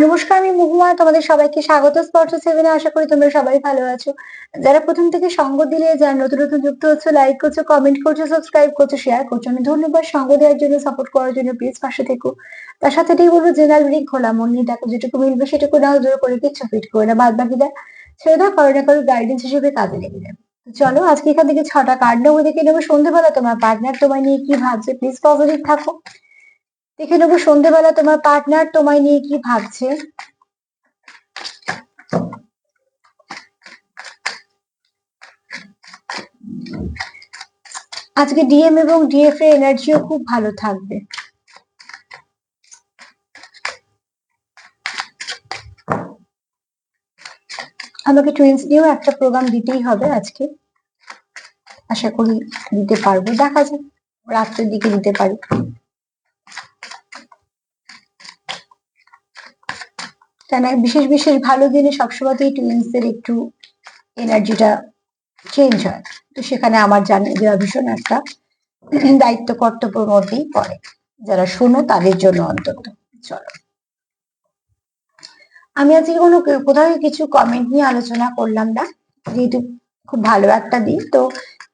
নমস্কার, আমি মহুমা তোমাদের সবাইকে স্বাগত। স্পর্শ সেভেনে আশা করি তোমরা সবাই ভালো আছো। যারা প্রথম থেকে সঙ্গ দিলে, যারা নতুন নতুন যুক্ত হচ্ছে লাইক করছ কমেন্ট করছ সাবস্ক্রাইব করছ শেয়ার করছ, আমি ধন্যবাদ সঙ্গ দেওয়ার জন্য সাপোর্ট করার জন্য। প্লিজ পাশে থেকো। তার সাথে এটাই বলব জেনারেল রিডিং খোলা, মন নিয়ে দেখো, যেটুকু মিলবে সেটুকু নাও জোর করে কিচ্ছু ফিট করে না। বাদ বাকিটা ছেড়ে দাও কারও না কারও গাইডেন্স হিসেবে কাজে লেগে যাবে। চলো, আজকে এখান থেকে ছটা কার্ড নেব, দেখে নেব। সন্ধ্যেবেলা তোমার পার্টনার তোমায় নিয়ে কি ভাবছে প্লিজ পজিটিভ থাকো। দেখে নেব সন্ধ্যেবেলা তোমার পার্টনার তোমায় নিয়ে কি ভাবছে। আজকে ডিএম এবং ডিএফ এর এনার্জিও খুব ভালো থাকবে। আমাকে টুইন্স নিয়েও একটা প্রোগ্রাম দিতেই হবে আজকে। আশা করি দিতে পারব। দেখা যাক, রাত্রের দিকে দিতে পারি। কেন বিশেষ বিশেষ ভালো দিনে সবসময়তেই টুইন্সদের একটু এনার্জিটা চেঞ্জ হয়। তো সেখানে আমার জানিয়ে দেওয়া ভীষণ একটা দায়িত্ব কর্তব্যের মধ্যেই পড়ে। যারা শোনো, তাদের জন্য অন্তত। চলো। আমি আজকে কোনো কোথাও কিছু কমেন্ট নিয়ে আলোচনা করলাম না। যেহেতু খুব ভালো একটা দিন, তো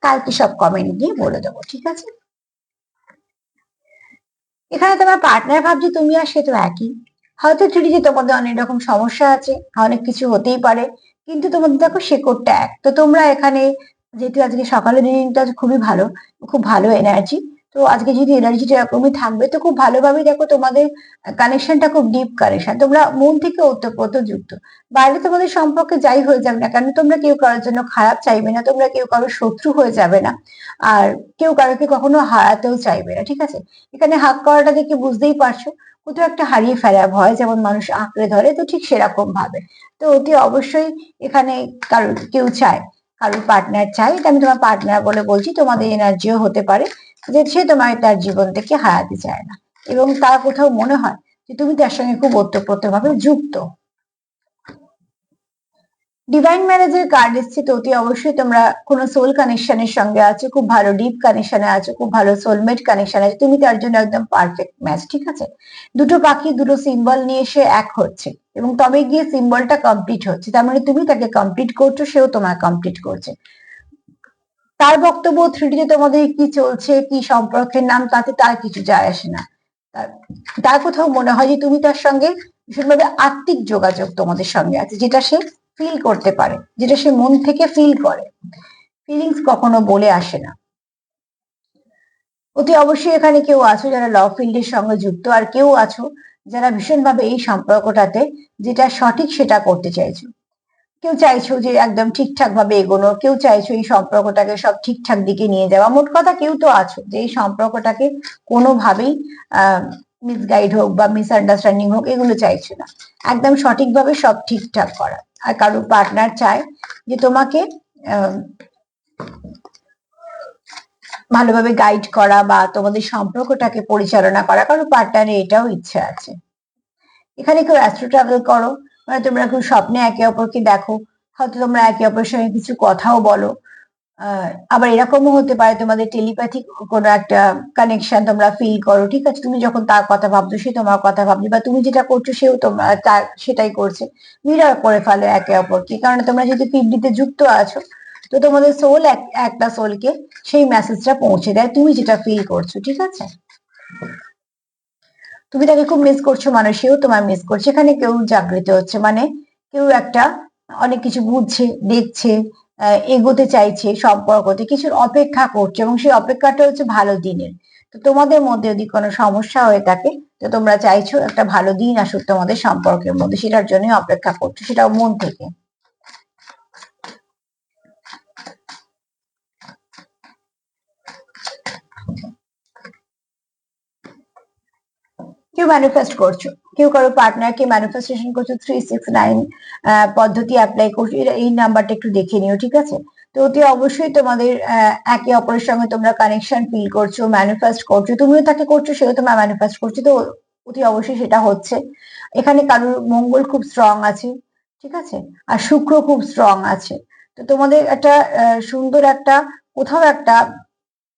কালকে সব কমেন্ট নিয়ে বলে দেবো, ঠিক আছে? এখানে তোমার পার্টনার ভাবছি তুমি আর সে তো একই। হয়তো যে তোমাদের অনেক রকম সমস্যা আছে, অনেক কিছু হতেই পারে, কিন্তু তোমাদের দেখো শেকড়টা এক। তো তোমরা এখানে যেহেতু আজকে সকালের দিনটা খুবই ভালো, খুব ভালো এনার্জি তো আজকে যদি এনার্জিটা এরকমই থাকবে, তো খুব ভালোভাবেই দেখো তোমাদের কানেকশনটা খুব ডিপ কানেকশন তোমরা মন থেকে ওতপ্রোত যুক্ত বাইরে তোমাদের সম্পর্কে যাই হয়ে যাবে না কেন, তোমরা কেউ কারোর জন্য খারাপ চাইবে না, তোমরা কেউ কারোর শত্রু হয়ে যাবে না, আর কেউ কারোকে কখনো হারাতেও চাইবে না, ঠিক আছে? এখানে হাক করাটা দেখে বুঝতেই পারছ। কোথাও একটা হারিয়ে ফেলা ভয়, যেমন মানুষ আঁকড়ে ধরে, তো ঠিক সেরকম ভাবে। তো অতি অবশ্যই এখানে কারোর কেউ চায়, কারোর পার্টনার চাই এটা আমি তোমার পার্টনার বলে বলছি, তোমাদের এনার্জিও হতে পারে যে সে তোমার তার জীবন থেকে হারাতে চায় না। এবং তার কোথাও মনে হয় যে তুমি তার সঙ্গে খুব ওতপ্রোত ভাবে যুক্ত। ডিভাইন ম্যারেজের কার্ড এসছে, তো অতি অবশ্যই তোমরা কোনো সোল কানেকশনের সঙ্গে আছো, খুব ভালো ডিপ কানেকশনে আছো, খুব ভালো সোলমেট কানেকশন আছে, তুমি তার জন্য একদম পারফেক্ট ম্যাচ ঠিক আছে? দুটো পাখি, দুটো সিম্বল নিয়ে সে এক হচ্ছে এবং তবে গিয়ে সিম্বলটা কমপ্লিট হচ্ছে, তার মানে তুমি তাকে কমপ্লিট করছ, সেও তোমায় কমপ্লিট করছে। তার বক্তব্য থ্রিডিতে তোমাদের কি চলছে, কি সম্পর্কের নাম, তাতে তার কিছু যায় আসে না। তার কোথাও মনে হয় যে তুমি তার সঙ্গে ভীষণভাবে আত্মিক যোগাযোগ তোমাদের সঙ্গে আছে, যেটা সে ফিল করতে পারে, যেটা সে মন থেকে ফিল করে। ফিলিংস কখনো বলে আসে না। অতি অবশ্যই এখানে কেউ আছো যারা ল ফিল্ডের সঙ্গে যুক্ত, আর কেউ আছো যারা ভীষণভাবে এই সম্পর্কটাতে যেটা সঠিক সেটা করতে চাইছো। কেউ চাইছো যে একদম ঠিকঠাক ভাবে এগোনো, কেউ চাইছো এই সম্পর্কটাকে সব ঠিকঠাক দিকে নিয়ে যাওয়া। মোট কথা কেউ তো আছো যে এই সম্পর্কটাকে কোনোভাবেই, আহ মিসগাইড হোক বা মিসআন্ডারস্ট্যান্ডিং হোক, এগুলো চাইছো না। একদম সঠিকভাবে সব ঠিকঠাক করা। আর কারোর পার্টনার চায় যে তোমাকে ভালোভাবে গাইড করা বা তোমাদের সম্পর্কটাকে পরিচালনা করা। কারও পার্টনারে এটাও ইচ্ছে আছে। এখানে কেউ অ্যাস্ট্রো ট্রাভেল করো মানে তোমরা খুব স্বপ্নে একে অপরকে দেখো, হয়তো তোমরা একে অপরের সঙ্গে কিছু কথাও বলো আবার এরকমও হতে পারে তোমাদের টেলিপ্যাথিক কোনো একটা কানেকশন তোমরা ফিল করো, ঠিক আছে? তুমি যখন তার কথা ভাবছ, সে তোমার কথা ভাবছে, বা তুমি যেটা করছ, সেও তোমার তার সেটাই করছে। মিরার করে ফেলো একে অপরকে, কারণ তোমরা যদি ফিফটিতে যুক্ত আছো, তো তোমাদের সোল একটা সোলকে সেই মেসেজটা পৌঁছে দেয়, তুমি যেটা ফিল করছ, ঠিক আছে? তুমি তাকে খুব মিস করছ মানুষেও তোমার মিস করছে। এখানে কেউ জাগৃত হচ্ছে মানে কেউ একটা অনেক কিছু বুঝছে, দেখছে এগোতে চাইছে সম্পর্কতে কিছুর অপেক্ষা করছে এবং সেই অপেক্ষাটা হচ্ছে ভালো দিনের। তো তোমাদের মধ্যে যদি কোনো সমস্যা হয়ে থাকে, তো তোমরা চাইছো একটা ভালো দিন আসুক তোমাদের সম্পর্কের মধ্যে। সেটার জন্য অপেক্ষা করছ সেটাও মন থেকে। কেউ ম্যানিফেস্ট করছ? কেউ কারও পার্টনারকে ম্যানিফেস্টেশন করছ থ্রি সিক্স নাইন পদ্ধতি অ্যাপ্লাই করছ, এই নাম্বারটা একটু দেখে নিও, ঠিক আছে? তো অতি অবশ্যই তোমাদের একে অপরের সঙ্গে তোমরা কানেকশন ফিল করছ ম্যানিফেস্ট করছ, তুমিও তাকে করছ, সেও তোমার ম্যানিফেস্ট করছ, তো অতি অবশ্যই সেটা হচ্ছে। এখানে কারোর মঙ্গল খুব স্ট্রং আছে, ঠিক আছে? আর শুক্র খুব স্ট্রং আছে। তো তোমাদের একটা সুন্দর একটা, কোথাও একটা,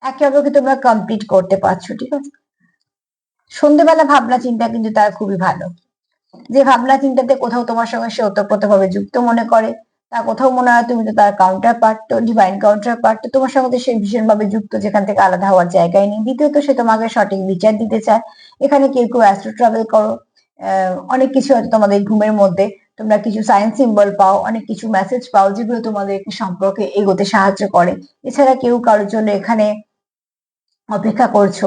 একে অপরকে তোমরা কমপ্লিট করতে পারছ, ঠিক আছে? সন্ধ্যেবেলা ভাবনা চিন্তা কিন্তু তার খুবই ভালো। যে ভাবনা চিন্তাতে কোথাও তোমার সঙ্গে সে ওতপ্রোতভাবে যুক্ত মনে করে, তা কোথাও মনে হয় তুমি তো তার কাউন্টার পার্ট তো ডিভাইন কাউন্টার পার্ট তো তোমার সঙ্গে সে ভীষণভাবে যুক্ত, যেখান থেকে আলাদা হওয়ার জায়গায় নেই। দ্বিতীয়ত সে তোমাকে সঠিক বিচার দিতে চায়। এখানে কেউ কেউ অ্যাস্ট্রো ট্রাভেল করো অনেক কিছু হয়তো তোমাদের ঘুমের মধ্যে, তোমরা কিছু সায়েন্স সিম্বল পাও, অনেক কিছু মেসেজ পাও, যেগুলো তোমাদের সম্পর্কে এগোতে সাহায্য করে। এছাড়া কেউ কারোর জন্য এখানে অপেক্ষা করছ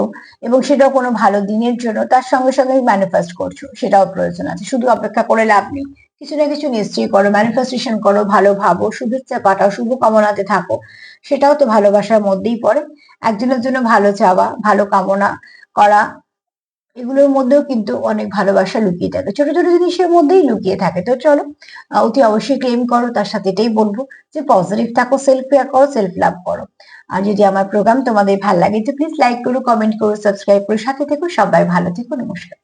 এবং সেটাও কোনো ভালো দিনের জন্য তার সঙ্গে সঙ্গে ম্যানিফেস্ট করছ, সেটাও প্রয়োজন আছে। শুধু অপেক্ষা করে লাভ নেই। কিছু না কিছু নিশ্চয়ই করো ম্যানিফেস্টেশন করো, ভালো ভাবো, শুভেচ্ছা পাঠাও, শুভকামনাতে থাকো, সেটাও তো ভালোবাসার মধ্যেই পড়ে। একজনের জন্য ভালো চাওয়া, ভালো কামনা করা এগুলোর মধ্যেও কিন্তু অনেক ভালোবাসা লুকিয়ে থাকে। ছোট ছোট জিনিসের মধ্যেই লুকিয়ে থাকে। তো চলো অতি অবশ্যই ক্লেম করো, তার সাথে এটাই বলব যে পজিটিভ থাকো সেলফ কেয়ার করো সেলফ লাভ করো। আর যদি আমার প্রোগ্রাম তোমাদের ভালো লাগে তো প্লিজ লাইক করো কমেন্ট করো সাবস্ক্রাইব করো, সাথে থেকো, সবাই ভালো থেকো, নমস্কার।